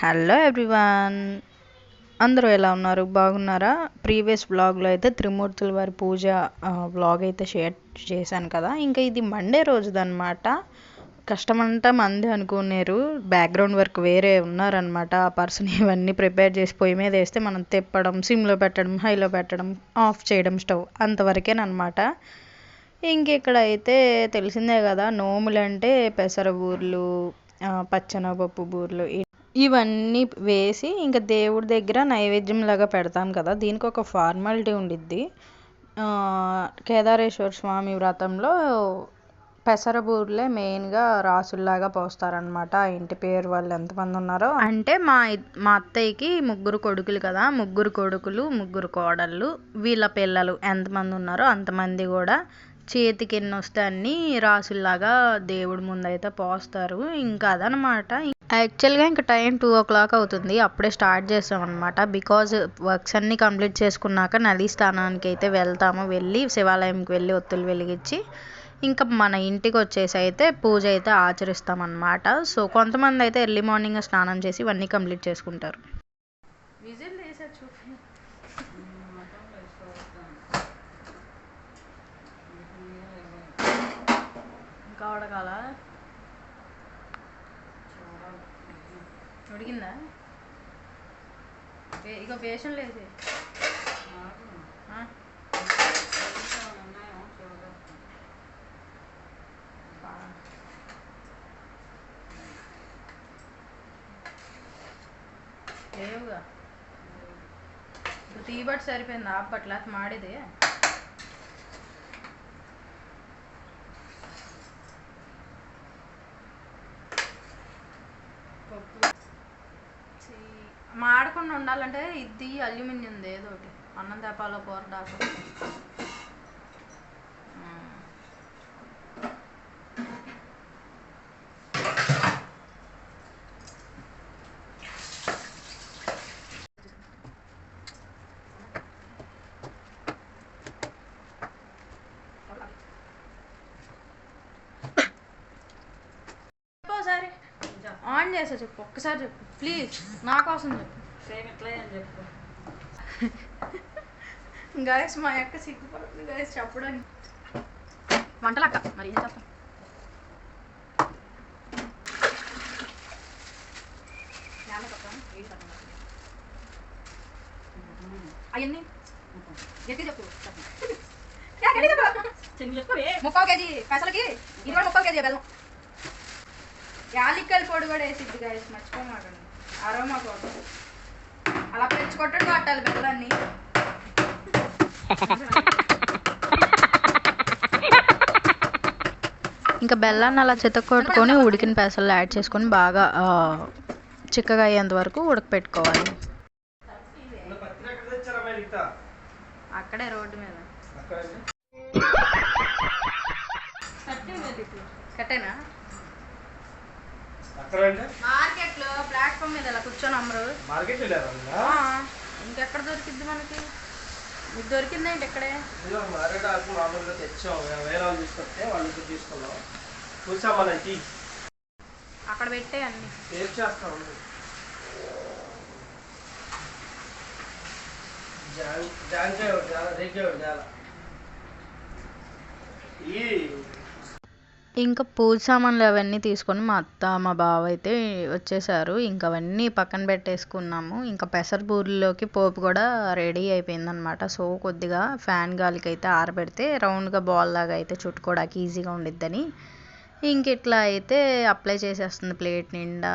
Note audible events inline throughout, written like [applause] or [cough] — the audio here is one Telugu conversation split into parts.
Hello everyone. అందరూ ఎలా ఉన్నారు? బాగున్నారా? ప్రీవియస్ బ్లాగ్లో అయితే త్రిమూర్తుల వారి పూజ బ్లాగ్ అయితే షేర్ చేశాను కదా. ఇంకా ఇది మండే రోజుదనమాట కష్టమంటే మంది అనుకున్నారు బ్యాక్గ్రౌండ్ వర్క్ వేరే ఉన్నారనమాట ఆ పర్సన్ ఇవన్నీ ప్రిపేర్ చేసి పొయ్యి మీద వేస్తే మనం తిప్పడం సిమ్లో పెట్టడం హైలో పెట్టడం ఆఫ్ చేయడం స్టవ్ అంతవరకేనమాట ఇంక ఇక్కడ అయితే తెలిసిందే కదా నోములు అంటే పెసర బూర్లు పచ్చనపప్పు బూర్లు ఇవన్నీ వేసి ఇంకా దేవుడి దగ్గర నైవేద్యం లాగా పెడతాం కదా. దీనికి ఒక ఫార్మాలిటీ ఉండిద్ది. కేదారేశ్వర స్వామి వ్రతంలో పెసరబూర్లే మెయిన్గా రాసుల్లాగా పోస్తారనమాట ఆ ఇంటి పేరు వాళ్ళు ఎంతమంది ఉన్నారో. అంటే మా మా అత్తయ్యకి ముగ్గురు కొడుకులు కదా. ముగ్గురు కొడుకులు ముగ్గురు కోడళ్ళు వీళ్ళ పిల్లలు ఎంతమంది ఉన్నారో అంతమంది కూడా చేతికి ఎన్ని వస్తే అన్నీ రాసుల్లాగా దేవుడి ముందు అయితే పోస్తారు. ఇంకా అదనమాట యాక్చువల్గా ఇంకా టైం టూ ఓ క్లాక్ అవుతుంది. అప్పుడే స్టార్ట్ చేసాం అనమాట బికాజ్ వర్క్స్ అన్నీ కంప్లీట్ చేసుకున్నాక నదీ స్థానానికి అయితే వెళ్తాము. వెళ్ళి శివాలయంకి వెళ్ళి ఒత్తులు వెలిగించి ఇంకా మన ఇంటికి వచ్చేసి అయితే పూజ అయితే ఆచరిస్తామన్నమాట. సో కొంతమంది అయితే ఎర్లీ మార్నింగ్ స్నానం చేసి ఇవన్నీ కంప్లీట్ చేసుకుంటారు. విజిల్ ఇంకా ఉడికిందా ఇక పేషెంట్ లేదు లేవుగా. ఇప్పుడు తీయబట్టి సరిపోయింది? ఆపట్ల మాడేది. మాడకుండా ఉండాలంటే ఇది అల్యూమినియం ఏదో ఒకటి. అన్నం తేపాలో కూర దాకా. ఆన్ చేసా చెప్పు. ఒక్కసారి చెప్పు. ప్లీజ్ నా కోసం చెప్పు. సేమ్ ఇట్లా అని చెప్పు. [laughs] గాయస్ మా యొక్క సిగ్గుపడుతుంది. గాయస్ చెప్పడానికి. వంటలక్క మరి ఏం చెప్తాం అవన్నీ? గట్టి చెప్పు. ముప్పై కేజీ పెసలకి కూడా ముప్పై కేజీ బెల్లం. యాలిక్కల పొడి కూడా వేసిద్ది గాయస్ మర్చిపోమాకండి. అరోమా పౌడర్ అలా పెంచుకొట్టడం పట్టాలి బెల్లాన్ని. ఇంకా బెల్లాన్ని అలా చితకొట్టుకొని ఉడికిన పెసలు యాడ్ చేసుకొని బాగా చిక్కగా అయ్యేంత వరకు ఉడకపెట్టుకోవాలి. అక్కడే రోడ్డు మీద. కట్టేనా? మార్కెట్లో ప్లాట్ఫామ్ మీద ఇలా కూర్చొని అమ్మరు. మార్కెట్ ఇంకెక్కడ దొరికిద్ది మనకి? మీకు దొరికిందేంటి ఇక్కడే? మార్కెట్ ఆకు మామూలుగా తెచ్చాం. వేరే వాళ్ళు తీసుకొస్తే వాళ్ళు తీసుకున్నాం. చూసాం మన టీ. అక్కడ పెట్టే అన్ని. టేస్ట్ చేస్తాం. చాలా రేచాయ్ ఒకటి చాలా ఈ ఇంకా పూజ సామాన్లు అవన్నీ తీసుకొని మా అత్త మా బావ అయితే వచ్చేసారు. ఇంకా అవన్నీ పక్కన పెట్టేసుకున్నాము. ఇంకా పెసర బూరెల్లోకి పోపు కూడా రెడీ అయిపోయిందనమాట సో కొద్దిగా ఫ్యాన్ గాలికి అయితే ఆరబెడితే రౌండ్గా బాల్ లాగా అయితే చుట్టుకోవడానికి ఈజీగా ఉండిద్దని. ఇంక ఇట్లా అయితే అప్లై చేసేస్తుంది ప్లేట్ నిండా.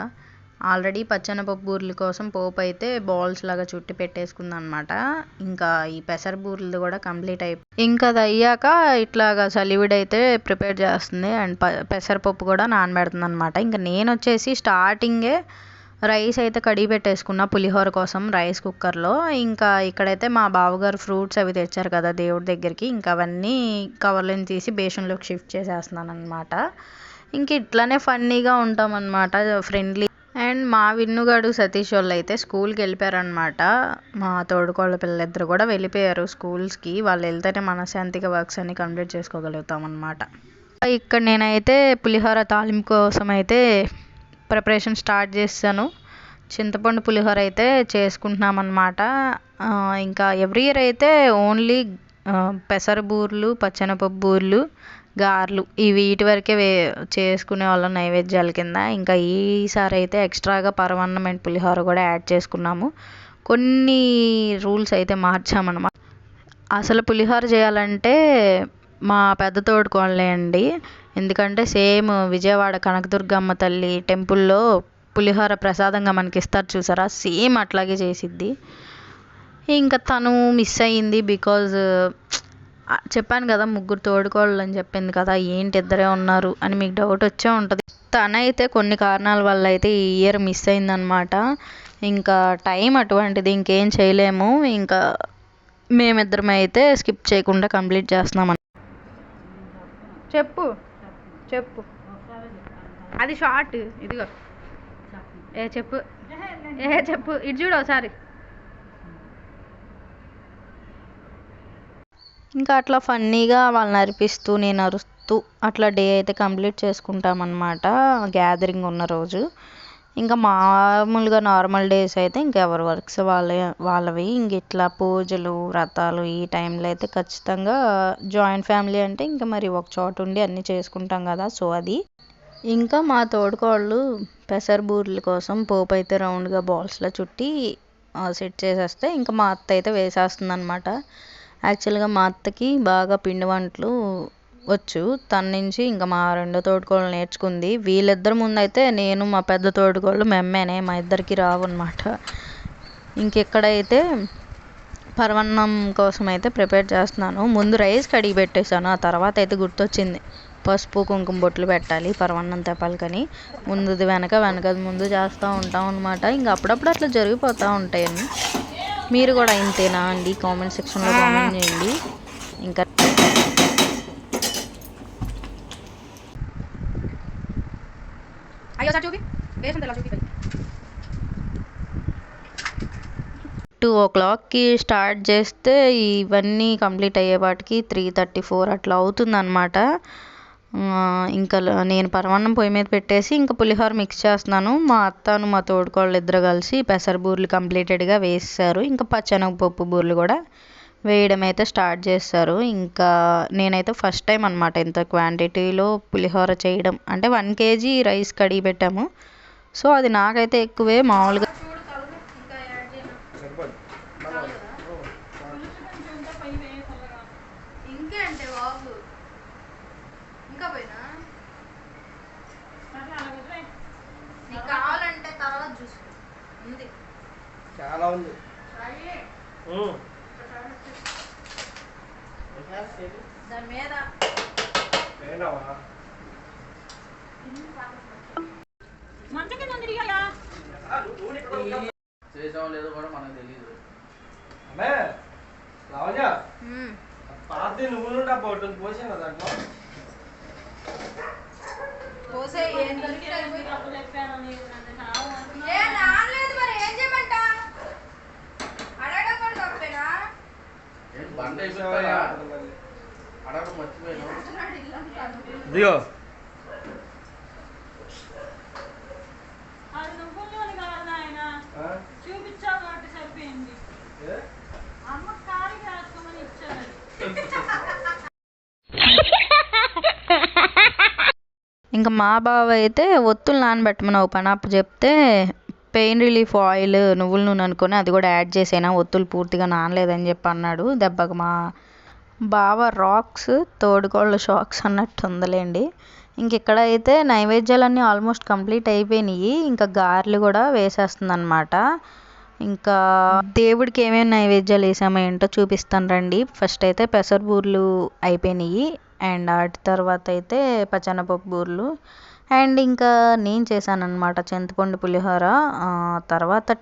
ఆల్రెడీ పచ్చనపప్పు బూరెల కోసం పోపు అయితే బాల్స్ లాగా చుట్టి పెట్టేసుకుందనమాట ఇంకా ఈ పెసర బూరెలు కూడా కంప్లీట్ అయిపోయి ఇంకా అది అయ్యాక ఇట్లాగా సలివిడైతే ప్రిపేర్ చేస్తుంది. అండ్ పెసరపప్పు కూడా నానబెడుతుంది అనమాట ఇంకా నేను వచ్చేసి స్టార్టింగే రైస్ అయితే కడిగి పెట్టేసుకున్న పులిహోర కోసం రైస్ కుక్కర్లో. ఇంకా ఇక్కడైతే మా బావగారు ఫ్రూట్స్ అవి తెచ్చారు కదా దేవుడి దగ్గరికి. ఇంకా అవన్నీ కవర్లను తీసి బేషన్లోకి షిఫ్ట్ చేసేస్తున్నాను అనమాట ఇంక ఇట్లానే ఫన్నీగా ఉంటాం ఫ్రెండ్లీ అండ్ మా విన్నుగాడు సతీష్ వాళ్ళు అయితే స్కూల్కి వెళ్ళిపోయారనమాట మా తోడుకోళ్ళ పిల్లలిద్దరు కూడా వెళ్ళిపోయారు స్కూల్స్కి. వాళ్ళు వెళ్తేనే మనశాంతిగా వర్క్స్ అన్ని కంప్లీట్ చేసుకోగలుగుతాం అనమాట ఇక్కడ నేనైతే పులిహోర తాలింపు కోసం అయితే ప్రిపరేషన్ స్టార్ట్ చేశాను చింతపండు పులిహోర అయితే చేసుకుంటున్నాం అనమాట ఇంకా ఎవ్రీ ఇయర్ అయితే ఓన్లీ పెసర బూర్లు పచ్చెనపప్పు బూర్లు గారెలు. ఇవి వీటి వరకే వే చేసుకునే వాళ్ళం నైవేద్యాల కింద. ఇంకా ఈసారి అయితే ఎక్స్ట్రాగా పరమాన్నం అండ్ పులిహోర కూడా యాడ్ చేసుకున్నాము. కొన్ని రూల్స్ అయితే మార్చామన్నమాట. అసలు పులిహోర చేయాలంటే మా పెద్ద తోడుకోళ్ళే అండి. ఎందుకంటే సేమ్ విజయవాడ కనకదుర్గమ్మ తల్లి టెంపుల్లో పులిహోర ప్రసాదంగా మనకి ఇస్తారు చూసారా? సేమ్ అట్లాగే చేసిద్ది. ఇంకా తను మిస్ అయ్యింది బికాజ్ చెప్పాను కదా ముగ్గురు తోడుకోళ్ళు అని చెప్పింది కదా ఏంటి ఇద్దరే ఉన్నారు అని మీకు డౌట్ వచ్చే ఉంటుంది. తనైతే కొన్ని కారణాల వల్ల అయితే ఈ ఇయర్ మిస్ అయిందనమాట ఇంకా టైం అటువంటిది ఇంకేం చేయలేము. ఇంకా మేమిద్దరం అయితే స్కిప్ చేయకుండా కంప్లీట్ చేస్తున్నాం చెప్పు చెప్పు. అది షార్ట్ ఇదిగో. ఏ చెప్పు. ఏ చెప్పు. ఇటు చూడు ఒకసారి. ఇంకా అట్లా ఫన్నీగా వాళ్ళని అరిపిస్తూ నేను అరుస్తూ అట్లా డే అయితే కంప్లీట్ చేసుకుంటామన్నమాట గ్యాదరింగ్ ఉన్న రోజు. ఇంకా మామూలుగా నార్మల్ డేస్ అయితే ఇంకా ఎవరి వర్క్స్ వాళ్ళే వాళ్ళవి. ఇంక ఇట్లా పూజలు వ్రతాలు ఈ టైంలో అయితే ఖచ్చితంగా జాయింట్ ఫ్యామిలీ అంటే ఇంకా మరి ఒక చోట ఉండి అన్నీ చేసుకుంటాం కదా. సో అది. ఇంకా మా తోడుకోళ్ళు పెసర బూరెల కోసం పోపు అయితే రౌండ్గా బాల్స్లో చుట్టి సెట్ చేసేస్తే ఇంకా మా అత్త అయితే వేసేస్తుంది అనమాట యాక్చువల్గా మా అత్తకి బాగా పిండి వంటలు వచ్చు. తన నుంచి ఇంకా మా రెండో తోడుకోళ్ళు నేర్చుకుంది. వీళ్ళిద్దరి ముందు అయితే నేను మా పెద్ద తోడుకోళ్ళు మెమ్మేనే మా ఇద్దరికి రావు అనమాట ఇంకెక్కడైతే పరవన్నం కోసం అయితే ప్రిపేర్ చేస్తున్నాను ముందు రైస్ కడిగి పెట్టేశాను. ఆ తర్వాత అయితే గుర్తొచ్చింది. పసుపు కుంకుమ బొట్లు పెట్టాలి పరవన్నం తెప్పాలికని. ముందుది వెనక వెనకది ముందు చేస్తూ ఉంటాం అనమాట ఇంకా అప్పుడప్పుడు అట్లా జరిగిపోతూ ఉంటాయని మీరు కూడా ఇంతేనా అండి? కామెంట్ సెక్షన్లో కామెంట్ చేయండి. ఇంకా టూ ఓ క్లాక్కి స్టార్ట్ చేస్తే ఇవన్నీ కంప్లీట్ అయ్యేపాటికి త్రీ థర్టీ ఫోర్ అట్లా అవుతుందన్నమాట. ఇంకా నేను పరమాన్నం పొయ్యి మీద పెట్టేసి ఇంకా పులిహోర మిక్స్ చేస్తున్నాను. మా అత్తను మా తోడుకోళ్ళు ఇద్దరు కలిసి పెసర బూరెలు కంప్లీటెడ్గా వేసేసారు. ఇంకా పచ్చెనగపప్పు బూరెలు కూడా వేయడం అయితే స్టార్ట్ చేస్తారు. ఇంకా నేనైతే ఫస్ట్ టైం అనమాట ఇంత క్వాంటిటీలో పులిహోర చేయడం. అంటే వన్ కేజీ రైస్ కడిగి పెట్టాము. సో అది నాకైతే ఎక్కువే మామూలుగా సరిపోదు ఇంకే అంటే బాబు ఇంకా పోయినా నీకు కావాలంటే తర్వాత చూసుకో ఉంది. చాలా ఉంది. దాని మీద? చేసామో లేదో కూడా మనకు తెలియదు అమ్మే లావణ్య పాతది నువ్వులు డబ్బా ఒకటి ఉంది, పోసాను దాంట్లో? పోసే ఏం దొరికితే అవి ఏ నానలేదు ఇచ్చారు. ఇంకా మా బావ అయితే ఒత్తులు నానబెట్టమని ఒక పని అప్పుడు చెప్తే పెయిన్ రిలీఫ్ ఆయిల్ నువ్వుల నూనె అనుకొని అది కూడా యాడ్ చేసేనా ఒత్తులు పూర్తిగా నానలేదని చెప్పి అన్నాడు దెబ్బకు మా బావ రాక్స్ తోడుకోళ్ళ షాక్స్ అన్నట్టు ఉందిలేండి. ఇంకెక్కడ అయితే నైవేద్యాలన్నీ ఆల్మోస్ట్ కంప్లీట్ అయిపోయినాయి. ఇంకా గారెలు కూడా వేసేస్తుందన్నమాట. ఇంకా దేవుడికి ఏమేమి నైవేద్యాలు వేసామో ఏంటో చూపిస్తాను రండి. ఫస్ట్ అయితే పెసర బూర్లు అయిపోయినాయి. అండ్ వాటి తర్వాత అయితే పచ్చనపప్పు బూరెలు. అండ్ ఇంకా నేను చేశాను అనమాట చింతపండు పులిహోర. తర్వాత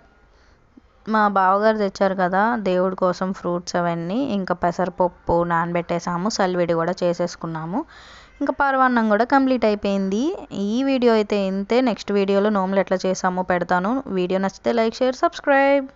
మా బావగారు తెచ్చారు కదా దేవుడి కోసం ఫ్రూట్స్ అవన్నీ. ఇంకా పెసరపప్పు నానబెట్టేసాము సల్విడి కూడా చేసేసుకున్నాము. ఇంకా పరవాన్నం కూడా కంప్లీట్ అయిపోయింది. ఈ వీడియో అయితే ఇంతే. నెక్స్ట్ వీడియోలో నోములు ఎట్లా చేసామో పెడతాను. వీడియో నచ్చితే లైక్ షేర్ సబ్స్క్రైబ్.